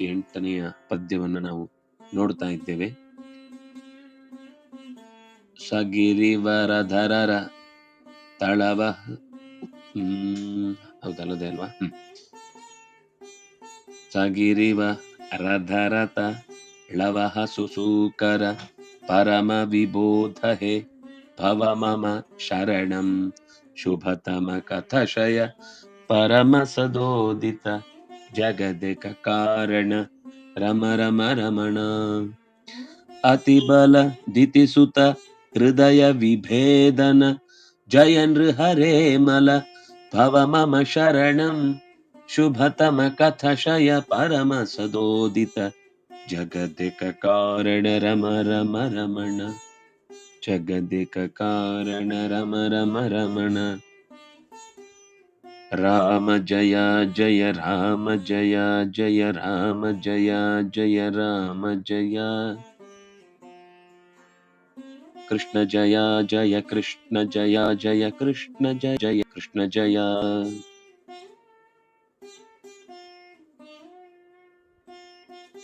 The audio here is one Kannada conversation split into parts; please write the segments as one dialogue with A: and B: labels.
A: ಎಂಟನೆಯ ಪದ್ಯವನ್ನು ನಾವು ನೋಡ್ತಾ ಇದ್ದೇವೆ. ಸಗಿರಿವರಧರರ ತಳವ ಹ್ಮ್, ಹೌದಲ್ಲದೆ ಅಲ್ವಾ? ಸಗಿರಿವ ರಧರತ ಲವಹ ಸುಸೂಕರ ಪರಮ ವಿಬೋಧ ಹೇ ಭವ ಮಮ ಶರಣಂ ಶುಭತಮ ಕಥಶಯ ಪರಮ ಸದೋದಿತ ಜಗದಿಕ ಕಾರಣ ರಮ ರಮ ರಮಣ ಅತಿಬಲ ದಿತಿಸುತ ಹೃದಯ ವಿಭೇದನ ಜಯ ನೃಹರೇ ಮಲ ಭವ ಮಮ ಶರಣಂ ಶುಭತಮ ಕಥಶಯ ಪರಮ ಸದೋದಿತ ಜಗದಿಕ ಕಾರಣ ರಮ ರಮ ರಮಣ ಜಗದಿಕ ಕಾರಣ ರಮ ರಮ ರಮಣ ರಾಮ ಜಯ ಜಯ ರಾಮ ಜಯ ಜಯ ರಾಮ ಜಯ ಜಯ ರಾಮ ಜಯ. ಕೃಷ್ಣ ಜಯ ಜಯ ಕೃಷ್ಣ ಜಯ ಜಯ ಕೃಷ್ಣ ಜಯ ಜಯ ಕೃಷ್ಣ ಜಯ.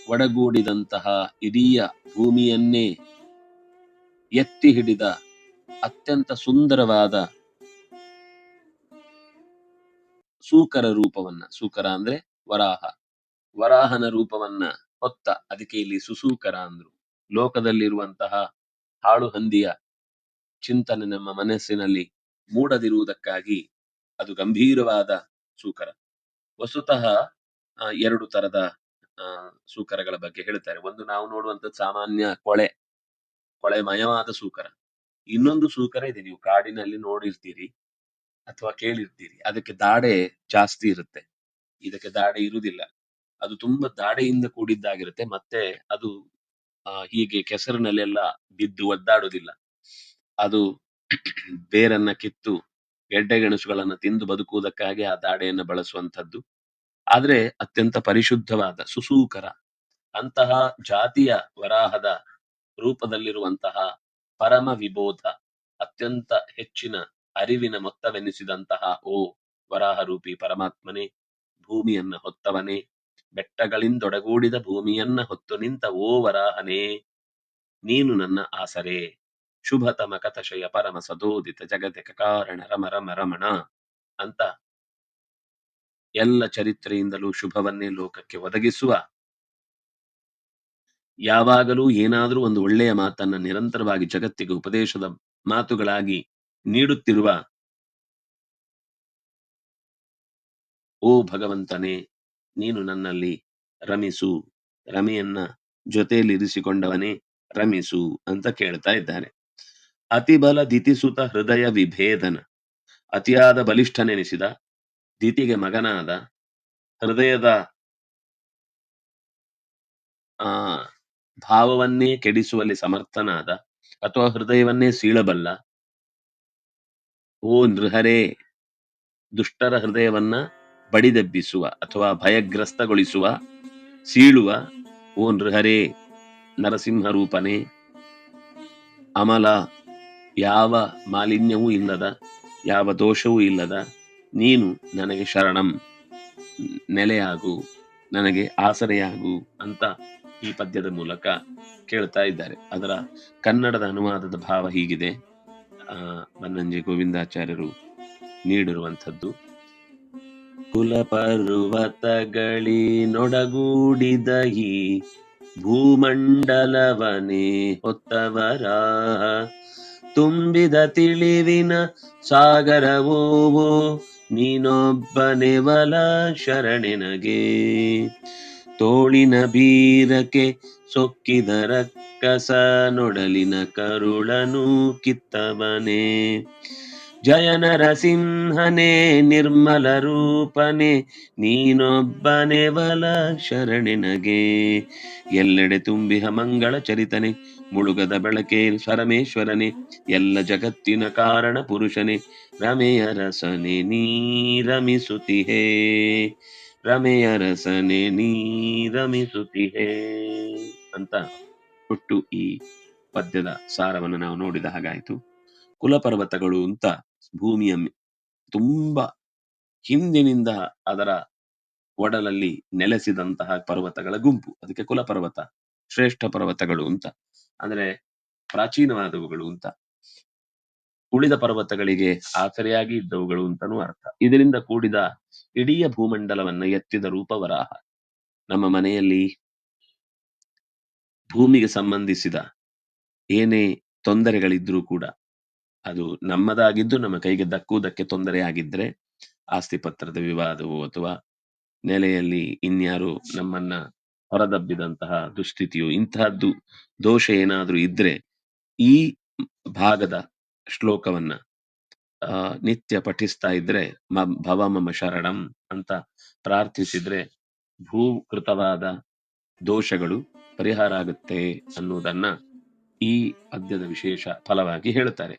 A: ಒಡಗೂಡಿದಂತಹ ಇಡೀ ಭೂಮಿಯನ್ನೇ ಎತ್ತಿ ಹಿಡಿದ ಅತ್ಯಂತ ಸುಂದರವಾದ ಸೂಕರ ರೂಪವನ್ನ, ಸೂಕರ ಅಂದ್ರೆ ವರಾಹ. ವರಾಹನ ರೂಪವನ್ನ ಹೊತ್ತ, ಅದಕ್ಕೆ ಇಲ್ಲಿ ಸುಸೂಕರ ಅಂದ್ರು. ಲೋಕದಲ್ಲಿರುವಂತಹ ಹಾಳು ಹಂದಿಯ ಚಿಂತನೆ ನಮ್ಮ ಮನಸ್ಸಿನಲ್ಲಿ ಮೂಡದಿರುವುದಕ್ಕಾಗಿ ಅದು ಗಂಭೀರವಾದ ಸೂಕರ. ವಸ್ತುತಃ ಎರಡು ತರದ ಸೂಕರಗಳ ಬಗ್ಗೆ ಹೇಳ್ತಾರೆ. ಒಂದು ನಾವು ನೋಡುವಂತ ಸಾಮಾನ್ಯ ಕೊಳೆ, ಕೊಳೆಮಯವಾದ ಸೂಕರ. ಇನ್ನೊಂದು ಸೂಕರ ಇದೆ. ನೀವು ಕಾಡಿನಲ್ಲಿ ನೋಡಿರ್ತೀರಿ. ಅಥವಾ ಕೇಳಿರ್ತೀರಿ. ಅದಕ್ಕೆ ದಾಡೆ ಜಾಸ್ತಿ ಇರುತ್ತೆ. ಇದಕ್ಕೆ ದಾಡೆ ಇರುವುದಿಲ್ಲ. ಅದು ತುಂಬಾ ದಾಡೆಯಿಂದ ಕೂಡಿದ್ದಾಗಿರುತ್ತೆ. ಮತ್ತೆ ಅದು ಆ, ಹೀಗೆ ಕೆಸರಿನಲ್ಲೆಲ್ಲ ಬಿದ್ದು ಒದ್ದಾಡುವುದಿಲ್ಲ. ಅದು ಬೇರನ್ನ ಕಿತ್ತು ಗೆಡ್ಡೆ ಗೆಣಸುಗಳನ್ನ ತಿಂದು ಬದುಕುವುದಕ್ಕಾಗಿ ಆ ದಾಡೆಯನ್ನು ಬಳಸುವಂಥದ್ದು. ಆದ್ರೆ ಅತ್ಯಂತ ಪರಿಶುದ್ಧವಾದ ಸುಸೂಕರ ಅಂತಹ ಜಾತಿಯ ವರಾಹದ ರೂಪದಲ್ಲಿರುವಂತಹ ಪರಮ ವಿಬೋಧ ಅತ್ಯಂತ ಹೆಚ್ಚಿನ ಅರಿವಿನ ಮೊತ್ತವೆನಿಸಿದಂತಹ, ಓ ವರಾಹ ರೂಪಿ ಪರಮಾತ್ಮನೇ, ಭೂಮಿಯನ್ನ ಹೊತ್ತವನೇ, ಬೆಟ್ಟಗಳಿಂದೊಡಗೂಡಿದ ಭೂಮಿಯನ್ನ ಹೊತ್ತು ನಿಂತ ಓ ವರಾಹನೇ, ನೀನು ನನ್ನ ಆಸರೆ. ಶುಭತಮ ಕಥಶಯ ಪರಮ ಸದೋದಿತ ಜಗತಿಕ ಕಾರಣ ರಮ ರಮ ರಮಣ ಅಂತ. ಎಲ್ಲ ಚರಿತ್ರೆಯಿಂದಲೂ ಶುಭವನ್ನೇ ಲೋಕಕ್ಕೆ ಒದಗಿಸುವ. ಯಾವಾಗಲೂ ಏನಾದರೂ ಒಂದು ಒಳ್ಳೆಯ ಮಾತನ್ನ ನಿರಂತರವಾಗಿ ಜಗತ್ತಿಗೆ ಉಪದೇಶದ ಮಾತುಗಳಾಗಿ ನೀಡುತ್ತಿರುವ ಓ ಭಗವಂತನೇ, ನೀನು ನನ್ನಲ್ಲಿ ರಮಿಸು. ರಮಿಯನ್ನ ಜೊತೆಯಲ್ಲಿರಿಸಿಕೊಂಡವನೇ ರಮಿಸು ಅಂತ ಕೇಳ್ತಾ ಇದ್ದಾನೆ ಅತಿಬಲ ದಿತಿಸುತ ಹೃದಯ ವಿಭೇದನ. ಅತಿಯಾದ ಬಲಿಷ್ಠನೆನಿಸಿದ ದಿತಿಗೆ ಮಗನಾದ ಹೃದಯದ ಆ ಭಾವವನ್ನೇ ಕೆಡಿಸುವಲ್ಲಿ ಸಮರ್ಥನಾದ ಅಥವಾ ಹೃದಯವನ್ನೇ ಸೀಳಬಲ್ಲ ಓ ನೃಹರೇ, ದುಷ್ಟರ ಹೃದಯವನ್ನ ಬಡಿದೆಬ್ಬಿಸುವ ಅಥವಾ ಭಯಗ್ರಸ್ತಗೊಳಿಸುವ, ಸೀಳುವ, ಓ ನೃಹರೇ ನರಸಿಂಹ ರೂಪನೆ ಅಮಲ, ಯಾವ ಮಾಲಿನ್ಯವೂ ಇಲ್ಲದ, ಯಾವ ದೋಷವೂ ಇಲ್ಲದ, ನೀನು ನನಗೆ ಶರಣಂ, ನೆಲೆಯಾಗು, ನನಗೆ ಆಸರೆಯಾಗು ಅಂತ ಈ ಪದ್ಯದ ಮೂಲಕ ಕೇಳ್ತಾ ಇದ್ದಾರೆ. ಅದರ ಕನ್ನಡದ ಅನುವಾದದ ಭಾವ ಹೀಗಿದೆ. ಬನ್ನಂಜೆ ಗೋವಿಂದಾಚಾರ್ಯರು ನೀಡಿರುವಂಥದ್ದು. ಕುಲ ಪರ್ವತಗಳಿ ಈ ಭೂಮಂಡಲವನೇ ಹೊತ್ತವರ ತುಂಬಿದ ತಿಳಿವಿನ ಸಾಗರವೋವೋ ನೀನೊಬ್ಬನೇ ಬಲ ಶರಣೆನಗೆ. ತೋಳಿನ ಬೀರಕೆ ಸೊಕ್ಕಿದ ರಕ್ಕಸ ನೊಡಲಿನ ಕರುಳನು ಕಿತ್ತವನೇ ಜಯ ನರಸಿಂಹನೇ ನಿರ್ಮಲ ರೂಪನೆ, ನೀನೊಬ್ಬನೇ ಬಲ ಶರಣೆನಗೆ ಎಲ್ಲೆಡೆ ತುಂಬಿಹ ಮಂಗಳ ಚರಿತನೆ, ಮುಳುಗದ ಬೆಳಕೆ ಸ್ವರಮೇಶ್ವರನೇ ಎಲ್ಲ ಜಗತ್ತಿನ ಕಾರಣ ಪುರುಷನೇ, ರಮೆಯ ರಸನೆ ನೀ ರಮಿಸುತ್ತಿಹೇ. ರಮೆಯ ರಸನೆ ನೀ ರಮಿಸುತ್ತಿಹೇ ಅಂತ ಒಟ್ಟು ಈ ಪದ್ಯದ ಸಾರವನ್ನು ನಾವು ನೋಡಿದ ಹಾಗಾಯಿತು. ಕುಲಪರ್ವತಗಳು ಅಂತ ಭೂಮಿಯ ತುಂಬಾ ಹಿಂದಿನಿಂದ ಅದರ ಒಡಲಲ್ಲಿ ನೆಲೆಸಿದಂತಹ ಪರ್ವತಗಳ ಗುಂಪು. ಅದಕ್ಕೆ ಕುಲ ಪರ್ವತ ಶ್ರೇಷ್ಠ ಪರ್ವತಗಳು ಅಂತ. ಅಂದ್ರೆ ಪ್ರಾಚೀನವಾದವುಗಳು ಅಂತ. ಉಳಿದ ಪರ್ವತಗಳಿಗೆ ಆಸರೆಯಾಗಿ ಇದ್ದವುಗಳು ಅಂತನೂ ಅರ್ಥ. ಇದರಿಂದ ಕೂಡಿದ ಇಡೀ ಭೂಮಂಡಲವನ್ನ ಎತ್ತಿದ ರೂಪವರಾಹ ನಮ್ಮ ಮನೆಯಲ್ಲಿ ಭೂಮಿಗೆ ಸಂಬಂಧಿಸಿದ ಏನೇ ತೊಂದರೆಗಳಿದ್ರೂ ಕೂಡ ಅದು ನಮ್ಮದಾಗಿದ್ದು ನಮ್ಮ ಕೈಗೆ ದಕ್ಕುವುದಕ್ಕೆ ತೊಂದರೆ ಆಗಿದ್ರೆ ಆಸ್ತಿ ಪತ್ರದ ವಿವಾದವು ಅಥವಾ ನೆಲೆಯಲ್ಲಿ ಇನ್ಯಾರು ನಮ್ಮನ್ನ ಹೊರದಬ್ಬಿದಂತಹ ದುಸ್ಥಿತಿಯು, ಇಂತಹದ್ದು ದೋಷ ಏನಾದ್ರೂ ಇದ್ರೆ ಈ ಭಾಗದ ಶ್ಲೋಕವನ್ನ ಆ, ನಿತ್ಯ ಪಠಿಸ್ತಾ ಇದ್ರೆ ಮ ಭವ ಮಮ ಶರಣಂ ಅಂತ ಪ್ರಾರ್ಥಿಸಿದ್ರೆ ಭೂಕೃತವಾದ ದೋಷಗಳು ಪರಿಹಾರ ಆಗುತ್ತೆ ಅನ್ನುವುದನ್ನ ಈ ಪದ್ಯದ ವಿಶೇಷ ಫಲವಾಗಿ ಹೇಳುತ್ತಾರೆ.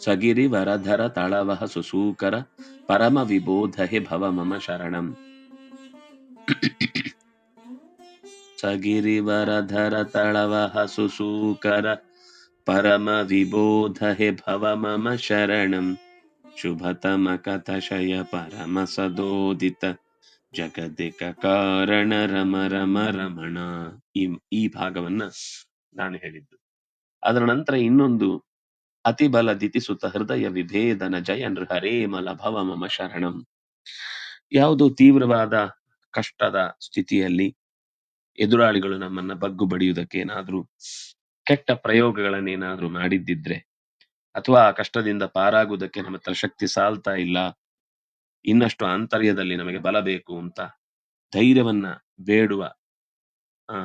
A: ಸಗಿರಿ ವರಧರ ತಳವಹ ಸುಸೂಕರ ಪರಮ ವಿಬೋಧ ಹೆ ಭವ ಮಮ ಶರಣಂ. ಸಗಿರಿ ವರಧರ ತಳವಹ ಸುಸೂಕರ ಪರಮ ವಿಬೋಧ ಹೆ ಭವ ಮಮ ಶರಣಂ ಶುಭತಮ ಕಥಶಯ ಪರಮ ಸದೋದಿತ ಜಗದಿಕ ಕಾರಣ ರಮ ರಮ ರಮಣ ಈ ಭಾಗವನ್ನ ನಾನು ಹೇಳಿದ್ದು. ಅದರ ನಂತರ ಇನ್ನೊಂದು ಅತಿಬಲ ದಿತಿಸುತ ಹೃದಯ ವಿಭೇದನ ಜಯ ನೃಹರೇ ಮಲ ಭವ ಮಮ ಶರಣಂ. ಯಾವುದೋ ತೀವ್ರವಾದ ಕಷ್ಟದ ಸ್ಥಿತಿಯಲ್ಲಿ ಎದುರಾಳಿಗಳು ನಮ್ಮನ್ನ ಬಗ್ಗು ಬಡಿಯುವುದಕ್ಕೆ ಏನಾದ್ರೂ ಕೆಟ್ಟ ಪ್ರಯೋಗಗಳನ್ನೇನಾದ್ರೂ ಮಾಡಿದ್ದಿದ್ರೆ ಅಥವಾ ಆ ಕಷ್ಟದಿಂದ ಪಾರಾಗುವುದಕ್ಕೆ ನಮ್ಮ ಹತ್ರ ಶಕ್ತಿ ಸಾಲ್ತಾ ಇಲ್ಲ, ಇನ್ನಷ್ಟು ಆಂತರ್ಯದಲ್ಲಿ ನಮಗೆ ಬಲ ಬೇಕು ಅಂತ ಧೈರ್ಯವನ್ನ ಬೇಡುವ, ಆ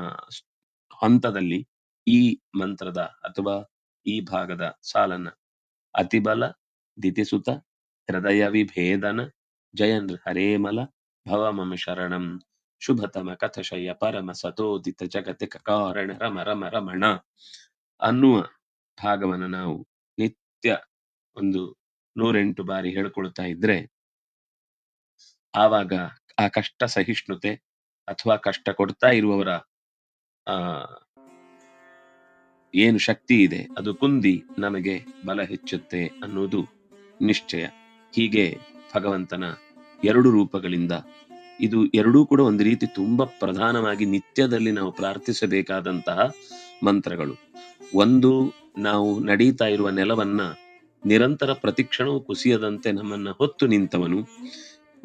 A: ಹಂತದಲ್ಲಿ ಈ ಮಂತ್ರದ ಅಥವಾ ಈ ಭಾಗದ ಸಾಲನ್ನ ಅತಿಬಲ, ದಿತಿಸುತ ಹೃದಯ ವಿಭೇದನ ಜಯನ್ ಹರೇಮಲ ಭವ ಮಮ ಶರಣಂ. ಶುಭತಮ ಕಥಶಯ್ಯ ಪರಮ ಸತೋದಿತ ಜಗತಿಕ ಕಾರಣ ರಮ ರಮ ರಮಣ ಅನ್ನುವ ಭಾಗವನ್ನು ನಾವು ನಿತ್ಯ ಒಂದು ನೂರೆಂಟು ಬಾರಿ ಹೇಳ್ಕೊಳ್ತಾ ಇದ್ರೆ ಆವಾಗ ಆ ಕಷ್ಟ ಸಹಿಷ್ಣುತೆ ಅಥವಾ ಕಷ್ಟ ಕೊಡ್ತಾ ಇರುವವರ, ಆ, ಏನು ಶಕ್ತಿ ಇದೆ ಅದು ಕುಂದಿ ನಮಗೆ ಬಲ ಹೆಚ್ಚುತ್ತೆ ಅನ್ನೋದು ನಿಶ್ಚಯ. ಹೀಗೆ ಭಗವಂತನ ಎರಡು ರೂಪಗಳಿಂದ ಇದು ಎರಡೂ ಕೂಡ ಒಂದು ರೀತಿ ತುಂಬಾ ಪ್ರಧಾನವಾಗಿ ನಿತ್ಯದಲ್ಲಿ ನಾವು ಪ್ರಾರ್ಥಿಸಬೇಕಾದಂತಹ ಮಂತ್ರಗಳು. ಒಂದು, ನಾವು ನಡೀತಾ ಇರುವ ನೆಲವನ್ನ ನಿರಂತರ ಪ್ರತಿಕ್ಷಣವು ಕುಸಿಯದಂತೆ ನಮ್ಮನ್ನ ಹೊತ್ತು ನಿಂತವನು.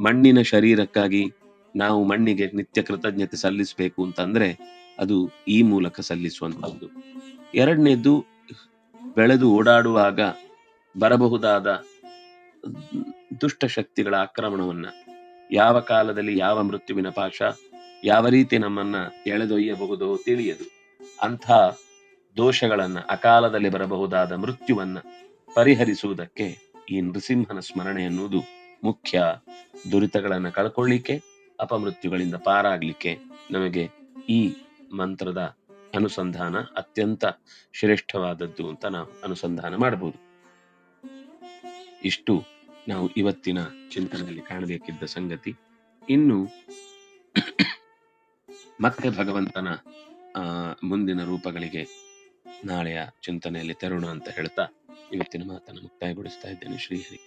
A: ಮಣ್ಣಿನ ಶರೀರಕ್ಕಾಗಿ ನಾವು ಮಣ್ಣಿಗೆ ನಿತ್ಯ ಕೃತಜ್ಞತೆ ಸಲ್ಲಿಸಬೇಕು ಅಂತಂದ್ರೆ ಅದು ಈ ಮೂಲಕ ಸಲ್ಲಿಸುವಂತಹದ್ದು ಎರಡನೇದು, ಬೆಳೆದು ಓಡಾಡುವಾಗ ಬರಬಹುದಾದ ದುಷ್ಟ ಶಕ್ತಿಗಳ ಆಕ್ರಮಣವನ್ನ. ಯಾವ ಕಾಲದಲ್ಲಿ ಯಾವ ಮೃತ್ಯುವಿನ ಪಾಶ, ಯಾವ ರೀತಿ ನಮ್ಮನ್ನ ಎಳೆದೊಯ್ಯಬಹುದು ತಿಳಿಯದು. ಅಂಥ ದೋಷಗಳನ್ನ, ಅಕಾಲದಲ್ಲಿ ಬರಬಹುದಾದ ಮೃತ್ಯುವನ್ನ ಪರಿಹರಿಸುವುದಕ್ಕೆ ಈ ನೃಸಿಂಹನ ಸ್ಮರಣೆ ಎನ್ನುವುದು ಮುಖ್ಯ. ದುರಿತಗಳನ್ನ ಕಳ್ಕೊಳ್ಳಿಕ್ಕೆ, ಅಪಮೃತ್ಯುಗಳಿಂದ ಪಾರಾಗ್ಲಿಕ್ಕೆ ನಮಗೆ ಈ ಮಂತ್ರದ ಅನುಸಂಧಾನ ಅತ್ಯಂತ ಶ್ರೇಷ್ಠವಾದದ್ದು ಅಂತ ನಾವು ಅನುಸಂಧಾನ ಮಾಡಬಹುದು. ಇಷ್ಟು ನಾವು ಇವತ್ತಿನ ಚಿಂತನೆಯಲ್ಲಿ ಕಾಣಬೇಕಿದ್ದ ಸಂಗತಿ, ಇನ್ನು ಮತ್ತೆ ಭಗವಂತನ ಮುಂದಿನ ರೂಪಗಳಿಗೆ ನಾಳೆಯ ಚಿಂತನೆಯಲ್ಲಿ ತೆರೋಣ ಅಂತ ಹೇಳ್ತಾ ಇವತ್ತಿನ ಮಾತನ್ನು ಮುಕ್ತಾಯಗೊಳಿಸ್ತಾ ಇದ್ದೇನೆ ಶ್ರೀಹರಿ.